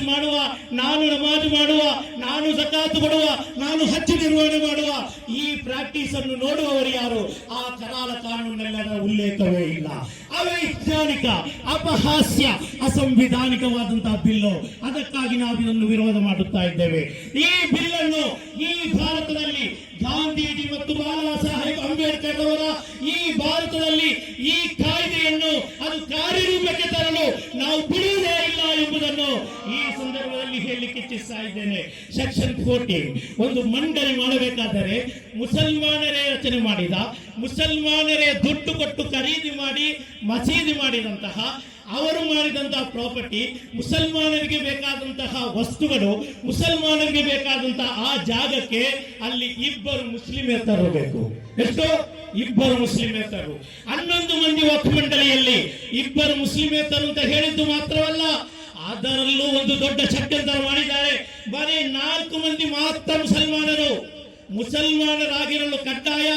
ಮಾಡುವ, ನಾನು ನಮಾಜ್ ಮಾಡುವ, ನಾನು ಸಕಾತು ಕೊಡುವ ನಾನು ಹಚ್ಚು ನಿರ್ವಹಣೆ ಮಾಡುವ, ಈ ಪ್ರಾಕ್ಟೀಸ್ ಅನ್ನು ನೋಡುವವರು ಯಾರು? ಆ ಕರಾಲ ಕಾನೂನೆಲ್ಲರ ಉಲ್ಲೇಖವೇ ಇಲ್ಲ. ಅವೈಜ್ಞಾನಿಕ, ಅಪಹಾಸ್ಯ, ಅಸಂವಿಧಾನಿಕವಾದಂತಹ ಬಿಲ್ಲು. ಅದಕ್ಕಾಗಿ ನಾವು ಇದನ್ನು ವಿರೋಧ ಮಾಡುತ್ತಾ ಇದ್ದೇವೆ. ಈ ಬಿಲ್ಲನ್ನು ಈ ಭಾರತದಲ್ಲಿ ಗಾಂಧೀಜಿ ಮತ್ತು ಬಾಲಾ ಸಾಹೇಬ್ ಅಂಬೇಡ್ಕರ್ ಅವರ ಈ ಭಾರತದಲ್ಲಿ ಈ ಕಾಯ್ದೆಯನ್ನು ಅದು ಕಾರ್ಯರೂಪಕ್ಕೆ ತರಲು ನಾವು ಬಿಡುವುದೇ ಈ ಸಂದರ್ಭದಲ್ಲಿ ಹೇಳಲಿಕ್ಕೆ ಇಚ್ಛಿಸ್ತಾ ಇದ್ದೇನೆ. ಸೆಕ್ಷನ್ ಫೋರ್ಟಿ ಒಂದು ಮಂಡಳಿ ಮಾಡಬೇಕಾದರೆ ಮುಸಲ್ಮಾನರೇ ರಚನೆ ಮಾಡಿದ, ಮುಸಲ್ಮಾನರೇ ದುಡ್ಡು ಕೊಟ್ಟು ಖರೀದಿ ಮಾಡಿ, ಮಸೀದಿ ಮಾಡಿದಂತಹ, ಅವರು ಮಾಡಿದಂತಹ ಪ್ರಾಪರ್ಟಿ, ಮುಸಲ್ಮಾನರಿಗೆ ಬೇಕಾದಂತಹ ವಸ್ತುಗಳು, ಮುಸಲ್ಮಾನರಿಗೆ ಬೇಕಾದಂತಹ ಆ ಜಾಗಕ್ಕೆ ಅಲ್ಲಿ ಇಬ್ಬರು ಮುಸ್ಲಿಮೇತರು ಬೇಕು ಎಷ್ಟು? ಇಬ್ಬರು ಮುಸ್ಲಿಮೇತರು ಹನ್ನೊಂದು ಮಂದಿ ವಕ್ಫ್ ಮಂಡಳಿಯಲ್ಲಿ ಇಬ್ಬರು ಮುಸ್ಲಿಮೇತರು ಅಂತ ಹೇಳಿದ್ದು ಮಾತ್ರವಲ್ಲ ಅದರಲ್ಲೂ ಒಂದು ದೊಡ್ಡ ಷಡ್ಯಂತರ ಮಾಡಿದ್ದಾರೆ. ಬರೀ ನಾಲ್ಕು ಮಂದಿ ಮಾತ್ರ ಮುಸಲ್ಮಾನರು. ಮುಸಲ್ಮಾನರಾಗಿರಲು ಕಡ್ಡಾಯ.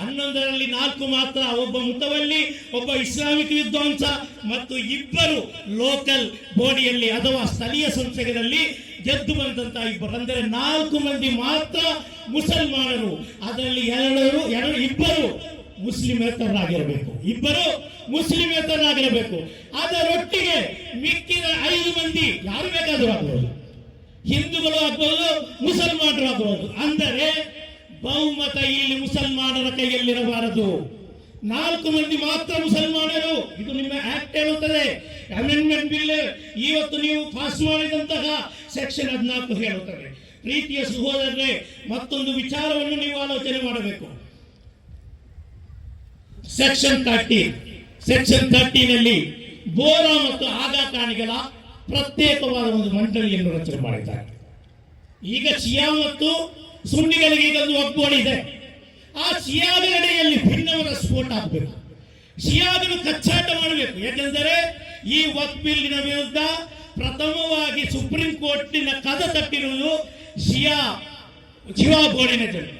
ಹನ್ನೊಂದರಲ್ಲಿ ನಾಲ್ಕು ಮಾತ್ರ, ಒಬ್ಬ ಮುತವಲ್ಲಿ, ಒಬ್ಬ ಇಸ್ಲಾಮಿಕ್ ವಿದ್ವಾಂಸ ಮತ್ತು ಇಬ್ಬರು ಲೋಕಲ್ ಬಾಡಿಯಲ್ಲಿ ಅಥವಾ ಸ್ಥಳೀಯ ಸಂಸ್ಥೆಗಳಲ್ಲಿ ಗೆದ್ದು ಬಂದಂತಹ ಇಬ್ಬರು. ಅಂದರೆ ನಾಲ್ಕು ಮಂದಿ ಮಾತ್ರ ಮುಸಲ್ಮಾನರು. ಅದರಲ್ಲಿ ಎರಡರು ಎರಡು, ಇಬ್ಬರು ಮುಸ್ಲಿಮೇತರರಾಗಿರಬೇಕು. ಇಬ್ಬರು ಮುಸ್ಲಿಮೇತರರಾಗಿರಬೇಕು. ಅದರೊಟ್ಟಿಗೆ ಮಿಕ್ಕಿದ ಐದು ಮಂದಿ ಯಾರು ಬೇಕಾದರೂ ಆಗಬಹುದು ಹಿಂದೂಗಳು ಆಗಬಹುದು ಮುಸಲ್ಮಾನರು ಆಗಬಹುದು ಅಂದರೆ ಬಹುಮತ ಇಲ್ಲಿ ಮುಸಲ್ಮಾನರ ಕೈಯಲ್ಲಿರಬಾರದು. ನಾಲ್ಕು ಮಂದಿ ಮಾತ್ರ ಮುಸಲ್ಮಾನರು. ಇದು ನಿಮ್ಮ ಆಕ್ಟ್ ಹೇಳುತ್ತದೆ. ಅಮೆಂಡ್ಮೆಂಟ್ ಬಿಲ್ ಇವತ್ತು ನೀವು ಪಾಸ್ ಮಾಡಿದಂತಹ ಸೆಕ್ಷನ್ ಹದಿನಾಲ್ಕು ಹೇಳುತ್ತದೆ. ಪ್ರೀತಿಯ ಸಹೋದರರೇ, ಮತ್ತೊಂದು ವಿಚಾರವನ್ನು ನೀವು ಆಲೋಚನೆ ಮಾಡಬೇಕು. ಸೆಕ್ಷನ್ ತರ್ಟೀನ್ ಸೆಕ್ಷನ್ ತರ್ಟಿನಲ್ಲಿ ಬೋರಾ ಮತ್ತು ಆಗಾಕಾಣಿಗಳ ಪ್ರತ್ಯೇಕವಾದ ಒಂದು ಮಂಡಳಿಯನ್ನು ರಚನೆ ಮಾಡಿದ್ದಾರೆ. ಈಗ ಶಿಯಾ ಮತ್ತು ಸುನ್ನಿಗಳಿಗೆ ಈಗ ಒಂದು ಒಗ್ಗೂಡಿ ಇದೆ. ಆ ಶಿಯಾಗಳೆಡೆಯಲ್ಲಿ ಭಿನ್ನವರ ಸ್ಫೋಟ ಆಗಬೇಕು. ಶಿಯಾದನ್ನು ಕಚ್ಚಾಟ ಮಾಡಬೇಕು. ಯಾಕೆಂದರೆ ಈ ವಕ್ ವಿರುದ್ಧ ಪ್ರಥಮವಾಗಿ ಸುಪ್ರೀಂ ಕೋರ್ಟಿನ ಕದ ತಟ್ಟಿರುವುದು ಶಿಯಾ ಶಿವಾ ಬೋರ್ಡಿನ ಜನ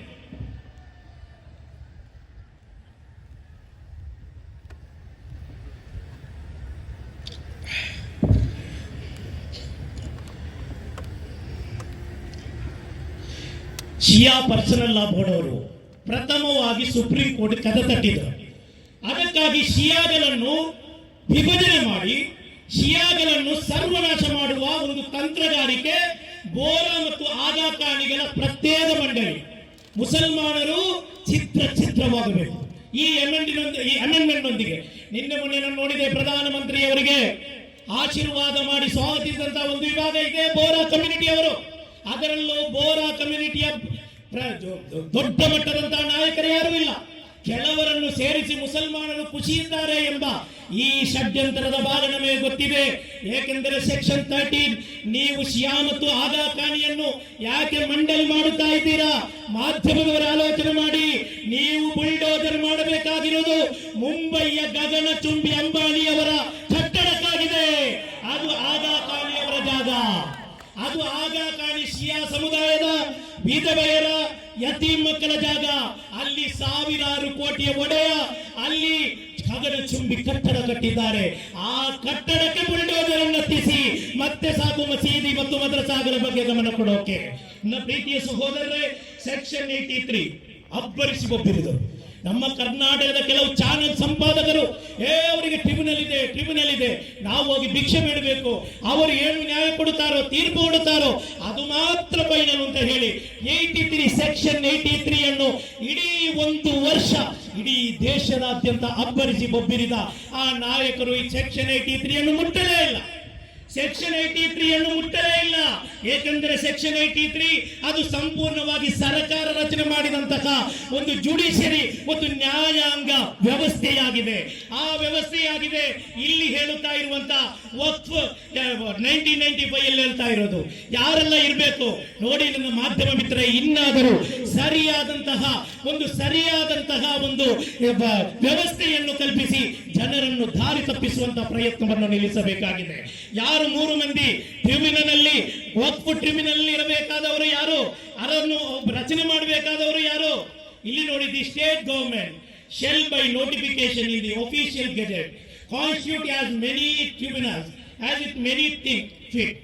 ಶಿಯಾ ಪರ್ಸನಲ್ ಲಾ ಬೋರ್ಡ್ ಪ್ರಥಮವಾಗಿ ಸುಪ್ರೀಂ ಕೋರ್ಟ್ ಕದ ತಟ್ಟಿದರು. ಅದಕ್ಕಾಗಿ ಶಿಯಾಗಳನ್ನು ವಿಭಜನೆ ಮಾಡಿ ಶಿಯಾಗಳನ್ನು ಸರ್ವನಾಶ ಮಾಡುವ ಒಂದು ತಂತ್ರಗಾರಿಕೆ, ಬೋರಾ ಮತ್ತು ಆಗಾಖಾನಿಗಳ ಪ್ರತ್ಯೇಕ ಮಂಡಳಿ. ಮುಸಲ್ಮಾನರು ಚಿತ್ರ ಚಿತ್ರವಾಗಬೇಕು. ಈ ಈ ಅಮೆಂಡ್ಮೆಂಟ್ ನೊಂದಿಗೆ. ನಿನ್ನೆ ಮೊನ್ನೆ ನಾನು ನೋಡಿದೆ ಪ್ರಧಾನಮಂತ್ರಿಯವರಿಗೆ, ಆಶೀರ್ವಾದ ಮಾಡಿ ಸ್ವಾಗತಿಸಿದಂತಹ ಒಂದು ವಿಭಾಗ ಇದೆ, ಬೋರಾ ಕಮ್ಯುನಿಟಿ ಅವರು. ಅದರಲ್ಲೂ ಬೋರಾ ಕಮ್ಯುನಿಟಿಯ ದೊಡ್ಡ ಮಟ್ಟದಂತಹ ನಾಯಕರು ಯಾರೂ ಇಲ್ಲ. ಕೆಲವರನ್ನು ಸೇರಿಸಿ ಮುಸಲ್ಮಾನರು ಖುಷಿಯಿದ್ದಾರೆ ಎಂಬ ಈ ಷಡ್ಯಂತರದ ಭಾಗ ನಮಗೆ ಗೊತ್ತಿದೆ. ಏಕೆಂದರೆ ಸೆಕ್ಷನ್ ತರ್ಟೀನ್, ನೀವು ಶಿಯಾ ಮತ್ತು ಆಗಾಖಾನಿಯನ್ನು ಯಾಕೆ ಮಂಡಳಿ ಮಾಡುತ್ತಾ ಇದ್ದೀರಾ? ಮಾಧ್ಯಮದವರ ಆಲೋಚನೆ ಮಾಡಿ. ನೀವು ಬುಲ್ಡೋಜರ್ ಮಾಡಬೇಕಾಗಿರೋದು ಮುಂಬೈಯ ಗಗನ ಚುಂಬಿ ಅಂಬಾನಿಯವರ ಕಟ್ಟಡಕ್ಕಾಗಿದೆ ಅದು ಆಗಾ ಖಾನಿಯವರ ಜಾಗ ಅದು ಆಗ ಕಾಣಿ ಶಿಯಾ ಸಮುದಾಯದ ವಿಧವೆಯರ ಯತೀಮ್ ಮಕ್ಕಳ ಜಾಗ. ಅಲ್ಲಿ ಸಾವಿರಾರು ಕೋಟಿಯ ಒಡೆಯ, ಅಲ್ಲಿ ಗಗನ ಚುಂಬಿ ಕಟ್ಟಡ ಕಟ್ಟಿದ್ದಾರೆ. ಆ ಕಟ್ಟಡಕ್ಕೆ ಬುಲ್ಡೋಜರ್ ಮತ್ತೆ ಸಾಕು ಮಸೀದಿ ಮತ್ತು ಮದ್ರಸಾಗರ ಬಗ್ಗೆ ಗಮನ ಕೊಡೋಕೆ. ನನ್ನ ಪ್ರೀತಿಯ ಸಹೋದರರೇ, ಸೆಕ್ಷನ್ ಏಟಿ ತ್ರೀ, ಅಬ್ಬರಿಸಿ ಒಬ್ಬಿರಿದರು ನಮ್ಮ ಕರ್ನಾಟಕದ ಕೆಲವು ಚಾನಲ್ ಸಂಪಾದಕರು, ಏ ಅವರಿಗೆ ಟ್ರಿಬ್ಯುನಲ್ ಇದೆ ಟ್ರಿಬ್ಯುನಲ್ ಇದೆ ನಾವು ಹೋಗಿ ಭಿಕ್ಷೆ ಬೇಡಬೇಕು. ಅವರು ಏನು ನ್ಯಾಯ ಕೊಡುತ್ತಾರೋ, ತೀರ್ಪು ಕೊಡುತ್ತಾರೋ, ಅದು ಮಾತ್ರ ಫೈನಲ್ ಅಂತ ಹೇಳಿ eighty three, section eighty three ಅನ್ನು ಇಡೀ ಒಂದು ವರ್ಷ ಇಡೀ ದೇಶದಾದ್ಯಂತ ಅಬ್ಬರಿಸಿ ಬೊಬ್ಬಿರಿದ ಆ ನಾಯಕರು ಈ ಸೆಕ್ಷನ್ ಏಯ್ಟಿ ತ್ರೀ ಅನ್ನು ಮುಟ್ಟಲೇ ಇಲ್ಲ. ಸೆಕ್ಷನ್ ಏಯ್ಟಿ ತ್ರೀ ಅನ್ನು ಮುಟ್ಟಲೇ ಇಲ್ಲ. ಏಕೆಂದರೆ ಸೆಕ್ಷನ್ ಏಯ್ಟಿ ತ್ರೀ ಅದು ಸಂಪೂರ್ಣವಾಗಿ ಸರ್ಕಾರ ರಚನೆ ಮಾಡಿದಂತಹ ಒಂದು ಜುಡಿಷರಿ ಒಂದು ನ್ಯಾಯಾಂಗ ವ್ಯವಸ್ಥೆಯಾಗಿದೆ. ಆ ವ್ಯವಸ್ಥೆಯಾಗಿದೆ. ಇಲ್ಲಿ ಹೇಳುತ್ತಾ ಇರುವಂತಹ ವಕ್ಫ್ ನೈನ್ಟೀನ್ ನೈನ್ಟಿ ಫೈವ್ ಹೇಳ್ತಾ ಇರೋದು. ಯಾರೆಲ್ಲ ಇರಬೇಕು? ನೋಡಿ ನನ್ನ ಮಾಧ್ಯಮ ಮಿತ್ರ ಇನ್ನಾದರೂ ಸರಿಯಾದಂತಹ, ಒಂದು ಸರಿಯಾದಂತಹ ಒಂದು ವ್ಯವಸ್ಥೆಯನ್ನು ಕಲ್ಪಿಸಿ ಜನರನ್ನು ದಾರಿ ತಪ್ಪಿಸುವಂತಹ ಪ್ರಯತ್ನವನ್ನು ನಿಲ್ಲಿಸಬೇಕಾಗಿದೆ. ಯಾರು ಮೂರು ಮಂದಿ ಟ್ರಿಬ್ಯುನಲ್ ವಕ್ಫ್ ಟ್ರಿಬ್ಯುನಲ್ ಇರಬೇಕಾದವರು ಯಾರು? ಅದನ್ನು ರಚನೆ ಮಾಡಬೇಕಾದವರು ಯಾರು? ಇಲ್ಲಿ ನೋಡಿ state government shall by notification in the official gazette constitute as many tribunals as it many thing fit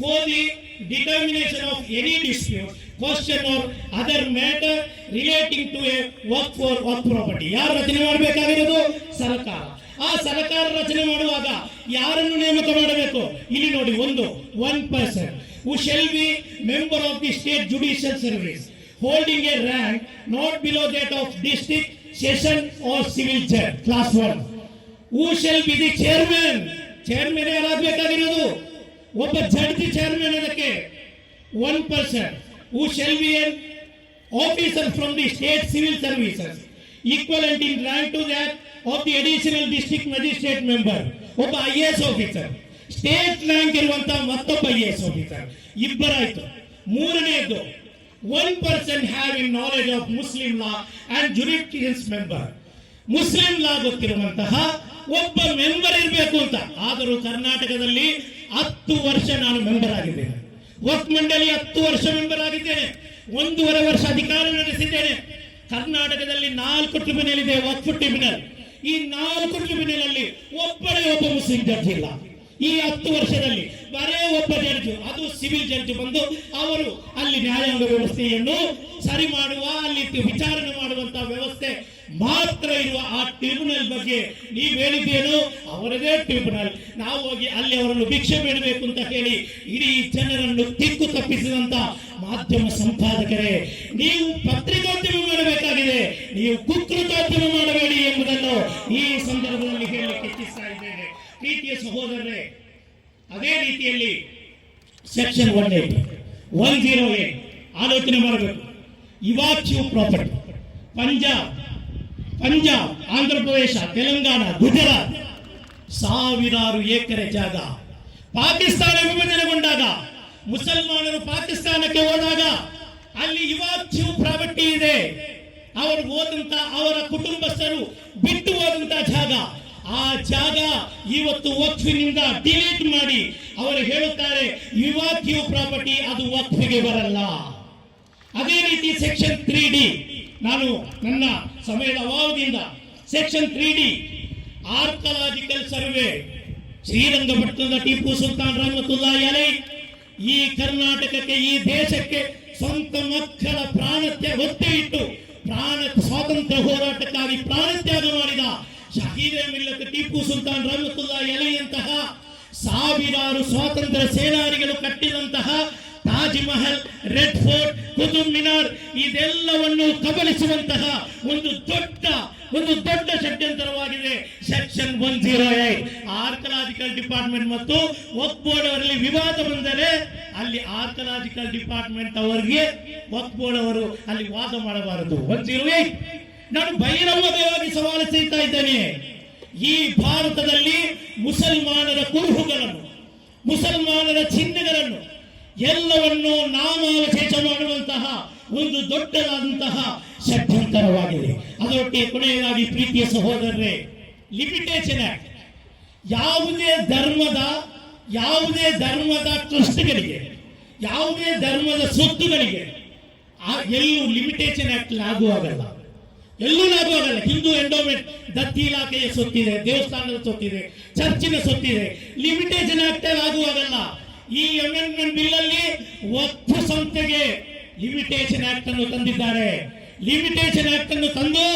for the determination of any dispute question or other matter relating to a work for work property ಯಾರು ರಚನೆ ಮಾಡಬೇಕಾಗಿರೋದು? ಸರ್ಕಾರ. ಆ ಸರ್ಕಾರ ರಚನೆ ಮಾಡುವಾಗ ಯಾರನ್ನು ನೇಮಕ ಮಾಡಬೇಕು? ಇಲ್ಲಿ ನೋಡಿ, ಒಂದು one person who shall be member of the state judicial service holding a rank not below that of district session or civil chair class one who shall be the chairman chairman ಯಾರಾಗಬೇಕಾಗಿರೋದು? ಒಬ್ಬ judge chairman ಅದಕ್ಕೆ. One person who shall be an officer from the state civil services equivalent in rank to that of the additional district magistrate member ಒಬ್ಬ I A S officer state rank ಇರುವಂತಹ ಮತ್ತೊಬ್ಬ I A S officer ಇಬ್ಬರಾಯ್ತು. ಮೂರನೆಯದು one person have in knowledge of Muslim law and jurisprudence member Muslim law ಗೊತ್ತಿರುವಂತಹ ಒಬ್ಬ member ಇರಬೇಕು ಅಂತ. ಆದರೂ ಕರ್ನಾಟಕದಲ್ಲಿ ಹತ್ತು ವರ್ಷ ನಾನು ಮೆಂಬರ್ ಆಗಿದ್ದೇನೆ. ವಕ್ ಮಂಡಳಿ ಹತ್ತು ವರ್ಷ ಮೆಂಬರ್ ಆಗಿದ್ದೇನೆ. ಒಂದೂವರೆ ವರ್ಷ ಅಧಿಕಾರ ನಡೆಸಿದ್ದೇನೆ. ಕರ್ನಾಟಕದಲ್ಲಿ ನಾಲ್ಕು ಟ್ರಿಬ್ಯುನಲ್ ಇದೆ ವಕ್ಫ್ ಟ್ರಿಬ್ಯುನಲ್ ಈ ನಾಲ್ಕು ಟ್ರಿಬ್ಯುನಲ್ ಅಲ್ಲಿ ಒಬ್ಬರೇ ಒಬ್ಬ ಮುಸ್ಲಿಂ ಜಡ್ಜ್ ಇಲ್ಲ. ಈ ಹತ್ತು ವರ್ಷದಲ್ಲಿ ಬರೇ ಒಬ್ಬ ಜಡ್ಜ್ ಅದು ಸಿವಿಲ್ ಜಡ್ಜ್ ಬಂದು ಅವರು ಅಲ್ಲಿ ನ್ಯಾಯಾಂಗ ವ್ಯವಸ್ಥೆಯನ್ನು ಸರಿ ಮಾಡುವ, ಅಲ್ಲಿ ವಿಚಾರಣೆ ಮಾಡುವಂತಹ ವ್ಯವಸ್ಥೆ ಮಾತ್ರ ಇರುವ ಆ ಟ್ರಿಬ್ಯುನಲ್ ಬಗ್ಗೆ ನೀವು ಹೇಳಿದ್ದೇನು? ಅವರದೇ ಟ್ರಿಬ್ಯುನಲ್ ನಾವು ಹೋಗಿ ಅಲ್ಲಿ ಅವರನ್ನು ಭಿಕ್ಷೆ ಬೇಡಬೇಕು ಅಂತ ಹೇಳಿ ಇಡೀ ಜನರನ್ನು ತಿಕ್ಕು ತಪ್ಪಿಸಿದಂತ ಮಾಧ್ಯಮ ಸಂಪಾದಕರೇ, ನೀವು ಪತ್ರಿಕೋದ್ಯಮ ಮಾಡಬೇಕಾಗಿದೆ. ನೀವು ಕುಕೃತೋದ್ಯಮ ಮಾಡಬೇಡಿ ಎಂಬುದನ್ನು ಈ ಸಂದರ್ಭದಲ್ಲಿ ಹೇಳಲಿಕ್ಕೆ ಇಚ್ಛಿಸ್ತಾ ಇದ್ದೇನೆ. ಪ್ರೀತಿಯ ಸಹೋದರರೇ, ಅದೇ ರೀತಿಯಲ್ಲಿ section one eight one zero eight ಆಲೋಚನೆ ಮಾಡಬೇಕು. ಇವಾಚ್ಯೂ ಪ್ರಾಪರ್ಟಿ ಪಂಜಾಬ್ ಪಂಜಾಬ್, ಆಂಧ್ರ ಪ್ರದೇಶ, ತೆಲಂಗಾಣ, ಗುಜರಾತ್, ಸಾವಿರಾರು ಎಕರೆ ಜಾಗ. ಪಾಕಿಸ್ತಾನ ವಿಭಜನೆಗೊಂಡಾಗ, ಮುಸಲ್ಮಾನರು ಪಾಕಿಸ್ತಾನಕ್ಕೆ ಹೋದಾಗ, ಅಲ್ಲಿ ಇವಾಚ್ಯೂ ಪ್ರಾಪರ್ಟಿ ಇದೆ. ಅವರು ಹೋದಂತ ಅವರ ಕುಟುಂಬಸ್ಥರು ಬಿಟ್ಟು ಹೋದಂತ ಜಾಗ. ಆ ಜಾಗ ಇವತ್ತು ವಕ್ಫಿನಿಂದ ಡಿಲೀಟ್ ಮಾಡಿ ಅವರು ಹೇಳುತ್ತಾರೆ ಇವಾಕ್ಯೂ ಪ್ರಾಪರ್ಟಿ ಅದು ವಕ್ಫಿಗೆ ಬರಲ್ಲ. ಅದೇ ರೀತಿ ಸೆಕ್ಷನ್ ತ್ರೀ ಡಿ. ನಾನು ನನ್ನ ಸಮಯದ ಅಭಾವದಿಂದ section three D archaeological survey ಶ್ರೀರಂಗಪಟ್ಟಣದ ಟಿಪ್ಪು ಸುಲ್ತಾನ್ ರಹಮತುಲ್ಲಾ ಅಲೈ ಈ ಕರ್ನಾಟಕಕ್ಕೆ, ಈ ದೇಶಕ್ಕೆ ಸ್ವಂತ ಮಕ್ಕಳ ಪ್ರಾಣತ್ಯ ಒತ್ತೆ ಇಟ್ಟು ಪ್ರಾಣ ಸ್ವಾತಂತ್ರ್ಯ ಹೋರಾಟಕ್ಕಾಗಿ ಪ್ರಾಣತ್ಯಾಗ ಮಾಡಿದ ಶಹೀದ ಟಿಪ್ಪು ಸುಲ್ತಾನ್ ರಹಮತುಲ್ಲಾ ಅಲೆಯಂತಹ ಸಾವಿರಾರು ಸ್ವಾತಂತ್ರ್ಯ ಸೇನಾನಿಗಳು ಕಟ್ಟಿದಂತಹ ತಾಜ್ ಮಹಲ್ ರೆಡ್ ಫೋರ್ಟ್ ಕುತುಬ್ ಮಿನಾರ್ ಇದೆಲ್ಲವನ್ನು ಕಬಲಿಸುವಂತಹ ಒಂದು ದೊಡ್ಡ ಒಂದು ದೊಡ್ಡ ಷಡ್ಯಂತರವಾಗಿದೆ. Section one zero eight, archaeological department ಮತ್ತು ವಕ್ ಬೋರ್ಡ್ ಅವರಲ್ಲಿ ವಿವಾದ ಬಂದರೆ ಅಲ್ಲಿ ಆರ್ಕಲಾಜಿಕಲ್ ಡಿಪಾರ್ಟ್ಮೆಂಟ್ ಅವರಿಗೆ ವಕ್ ಬೋರ್ಡ್ ಅವರು ಅಲ್ಲಿ ವಾದ ಮಾಡಬಾರದು. One zero eight. ನಾನು ಬಹಿರಂಗವಾಗಿ ಸವಾಲು ಸೇರ್ತಾ ಇದ್ದೇನೆ. ಈ ಭಾರತದಲ್ಲಿ ಮುಸಲ್ಮಾನರ ಕುರುಹುಗಳನ್ನು, ಮುಸಲ್ಮಾನರ ಚಿಹ್ನೆಗಳನ್ನು ಎಲ್ಲವನ್ನು ನಾಮಾವಶೇಷ ಮಾಡುವಂತಹ ಒಂದು ದೊಡ್ಡದಾದಂತಹ ಷಡ್ಯಂತರವಾಗಿದೆ. ಅದರೊಟ್ಟಿಗೆ ಕೊನೆಯದಾಗಿ ಪ್ರೀತಿಯ ಸಹೋದರರೇ ಲಿಮಿಟೇಷನ್ ಆಕ್ಟ್ ಯಾವುದೇ ಧರ್ಮದ ಯಾವುದೇ ಧರ್ಮದ ಟ್ರಸ್ಟ್ಗಳಿಗೆ ಯಾವುದೇ ಧರ್ಮದ ಸ್ವತ್ತುಗಳಿಗೆ ಎಲ್ಲೂ ಲಿಮಿಟೇಷನ್ ಆಕ್ಟ್ ಲಾಗು ಆಗಲ್ಲ. ಎಲ್ಲೂ ಲಾಭ ಆಗಲ್ಲ. ಹಿಂದೂ ಎಂಡೋಮೆಂಟ್ ದತ್ತಿ ಇಲಾಖೆಯ ಸೊತ್ತಿದೆ ದೇವಸ್ಥಾನದ ಸೊತ್ತಿದೆ ಚರ್ಚಿನ ಸೊತ್ತಿದೆ ಲಿಮಿಟೇಷನ್ ಆಕ್ಟ್ ಲಾಗು ಈ ಅಮೆಂಡ್ಮೆಂಟ್ ಬಿಲ್ ಅಲ್ಲಿ ಒತ್ತು ಸಂಸ್ಥೆಗೆ ಲಿಮಿಟೇಷನ್ ಆಕ್ಟ್ ಅನ್ನು ತಂದಿದ್ದಾರೆ. ಲಿಮಿಟೇಷನ್ ಆಕ್ಟ್ ಅನ್ನು ತಂದು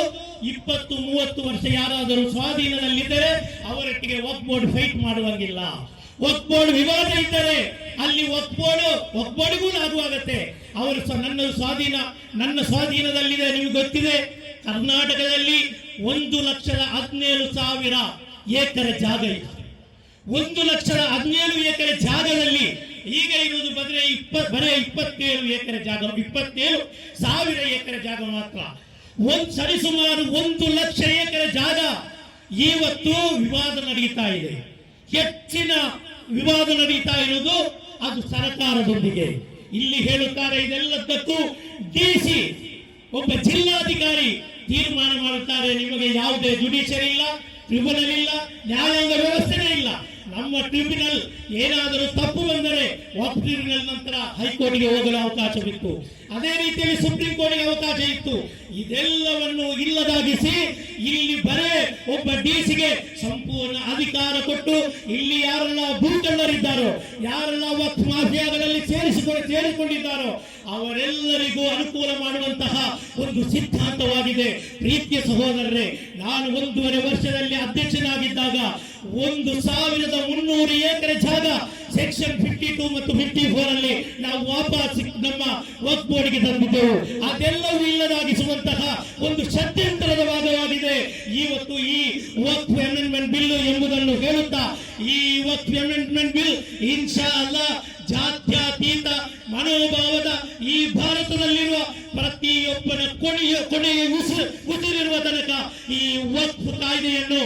ಇಪ್ಪತ್ತು ಮೂವತ್ತು ವರ್ಷ ಯಾರಾದರೂ ಸ್ವಾಧೀನದಲ್ಲಿದ್ದರೆ ಅವರೊಟ್ಟಿಗೆ ವಕ್ ಬೋರ್ಡ್ ಫೈಟ್ ಮಾಡುವಂಗಿಲ್ಲ. ವಕ್ ಬೋರ್ಡ್ ವಿವಾದ ಇದ್ದರೆ ಅಲ್ಲಿ ವಕ್ ಬೋರ್ಡ್ ವಕ್ ಬೋರ್ಡ್ಗೂ ಲಾಗು ಆಗತ್ತೆ. ಅವರು ನನ್ನ ಸ್ವಾಧೀನ, ನನ್ನ ಸ್ವಾಧೀನದಲ್ಲಿದೆ, ನಿಮಗೆ ಗೊತ್ತಿದೆ. ಕರ್ನಾಟಕದಲ್ಲಿ ಒಂದು ಲಕ್ಷದ ಹದಿನೇಳು ಸಾವಿರ ಎಕರೆ ಜಾಗ ಇದೆ. ಒಂದು ಲಕ್ಷದ ಹದಿನೇಳು ಎಕರೆ ಜಾಗದಲ್ಲಿ, ಈಗ ಇರುವುದು ಬಂದ್ರೆ ಇಪ್ಪ ಬರೇ ಇಪ್ಪತ್ತೇಳು ಎಕರೆ ಜಾಗ, ಇಪ್ಪತ್ತೇಳು ಸಾವಿರ ಎಕರೆ ಜಾಗ ಮಾತ್ರ. ಒಂದ್ ಸರಿಸುಮಾರು ಒಂದು ಲಕ್ಷ ಎಕರೆ ಜಾಗ ಇವತ್ತು ವಿವಾದ ನಡೀತಾ ಇದೆ. ಹೆಚ್ಚಿನ ವಿವಾದ ನಡೀತಾ ಇರುವುದು ಅದು ಸರ್ಕಾರದೊಂದಿಗೆ. ಇಲ್ಲಿ ಹೇಳುತ್ತಾರೆ ಇದೆಲ್ಲದಕ್ಕೂ ಡಿಸಿ ಒಬ್ಬ ಜಿಲ್ಲಾಧಿಕಾರಿ ತೀರ್ಮಾನ ಮಾಡುತ್ತಾರೆ. ನಿಮಗೆ ಯಾವುದೇ ಜುಡಿಷಿಯರಿ ಇಲ್ಲ ಟ್ರಿಬ್ಯುನಲ್ ಇಲ್ಲ, ನ್ಯಾಯಾಂಗ ವ್ಯವಸ್ಥೆನೇ ಇಲ್ಲ. ನಮ್ಮ ಟ್ರಿಬ್ಯುನಲ್ ಏನಾದರೂ ತಪ್ಪು ಬಂದರೆ ವಕ್ಫ್ ಟ್ರಿಬ್ಯುನಲ್ ನಂತರ ಹೈಕೋರ್ಟ್ಗೆ ಹೋಗಲು ಅವಕಾಶವಿತ್ತು ಅದೇ ರೀತಿಯಲ್ಲಿ ಸುಪ್ರೀಂ ಕೋರ್ಟ್ಗೆ ಅವಕಾಶ ಇತ್ತು. ಇದೆಲ್ಲವನ್ನು ಇಲ್ಲದಾಗಿಸಿ ಇಲ್ಲಿ ಬರೇ ಒಬ್ಬ ಡಿಸಿಗೆ ಸಂಪೂರ್ಣ ಅಧಿಕಾರ ಕೊಟ್ಟು ಇಲ್ಲಿ ಯಾರೆಲ್ಲ ಭೂತಣ್ಣರಿದ್ದಾರೋ ಯಾರೆಲ್ಲ ವಕ್ಫ್ ಮಾಫಿಯಾಗಳಲ್ಲಿ ಸೇರಿಸಿಕೊಂಡು ಸೇರಿಕೊಂಡಿದ್ದಾರೋ, ಅವರೆಲ್ಲರಿಗೂ ಅನುಕೂಲ ಮಾಡುವಂತಹ ಒಂದು ಸಿದ್ಧಾಂತವಾಗಿದೆ. ಪ್ರೀತಿಯ ಸಹೋದರರೇ, ನಾನು ಒಂದೂವರೆ ವರ್ಷದಲ್ಲಿ ಅಧ್ಯಕ್ಷನಾಗಿದ್ದಾಗ ಒಂದು ಸಾವಿರದ ಮುನ್ನೂರು ಎಕರೆ ಜಾಗ ಸೆಕ್ಷನ್ ಫಿಫ್ಟಿ ಟೂ ಮತ್ತು ಫಿಫ್ಟಿ ಫೋರ್ ಅಲ್ಲಿ ನಾವು ವಾಪಸ್ ನಮ್ಮ ವಕ್ ಬೋರ್ಡ್ಗೆ ತಂದಿದ್ದೆವು. ಅದೆಲ್ಲವೂ ಇಲ್ಲದಾಗಿಸುವಂತಹ ಒಂದು ಷಡ್ಯಂತರದ ವಾದವಾಗಿದೆ. ಇವತ್ತು ಈ ವಕ್ಫ್ ಅಮೆಂಡ್ಮೆಂಟ್ ಬಿಲ್ ಎಂಬುದನ್ನು ಹೇಳುತ್ತಾ, ಈ ವಕ್ ಅಮೆಂಡ್ಮೆಂಟ್ ಬಿಲ್ ಇನ್ಶಾ ಅಲ್ಲ ಜಾತ್ಯತೀತ ಮನೋಭಾವದ ಈ ಭಾರತದಲ್ಲಿರುವ ಪ್ರತಿಯೊಬ್ಬನ ಕೊನೆಯ ಕೊನೆಯ ಉಸಿರು, ಉಸಿರಿರುವ ತನಕ ಈ ವಕ್ ಕಾಯ್ದೆಯನ್ನು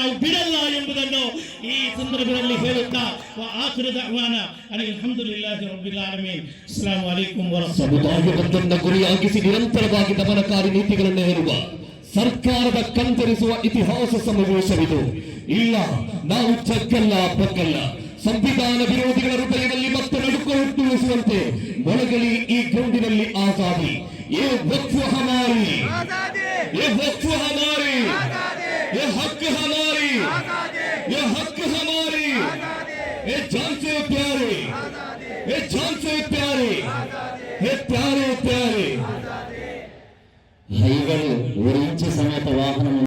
ನಾವು ಬಿಡಲ್ಲ ಎಂಬುದನ್ನು ಈ ಸಂದರ್ಭದಲ್ಲಿ ಹೇಳುತ್ತಾ ಆಸುರದ ಅಹ್ವಾನ ನನಗೆ ಅಲ್ಹಮ್ದುಲಿಲ್ಲಾಹಿ ರಬ್ಬಿಲ್ ಆಲಮೀನ್. ಅಸ್ಸಲಾಮು ಅಲೈಕುಂ ವರಹಮತುಲ್ಲಾಹಿ ಒಂದನ್ನು ಗುರಿಯಾಗಿಸಿ ನಿರಂತರವಾಗಿ ದಮನಕಾರಿ ನೀತಿಗಳನ್ನು ಹೇರುವ ಸರ್ಕಾರದ ಕಂತರಿಸುವ ಇತಿಹಾಸ ಸಮಾವೇಶವಿದು. ಇಲ್ಲ ನಾವು ಚಕ್ಕಲ್ಲ ಪಕ್ಕಲ್ಲ. ಸಂವಿಧಾನ ವಿರೋಧಿಗಳ ಹೃದಯದಲ್ಲಿ ಮತ್ತೆ ನಡುಕ ಹುಟ್ಟುಳಿಸುವಂತೆ ಮೊಳಗಲಿ ಈ ಗ್ರೌಂಡಿನಲ್ಲಿ ಆಸಾದಿ ಏ ವಕ್ಫು ಹಮಾರಿ ಏ ವಕ್ಫು ಹಮಾರಿ ಏ ಹಕ್ಕು ಹಮಾರಿ. ये हक हमारी ये जान से प्यारे ये जान से प्यारे ये प्यारे प्यारे ಹೈಗಳು ಊರಿಂಚೆ ಸಮೇತ ವಾಹನ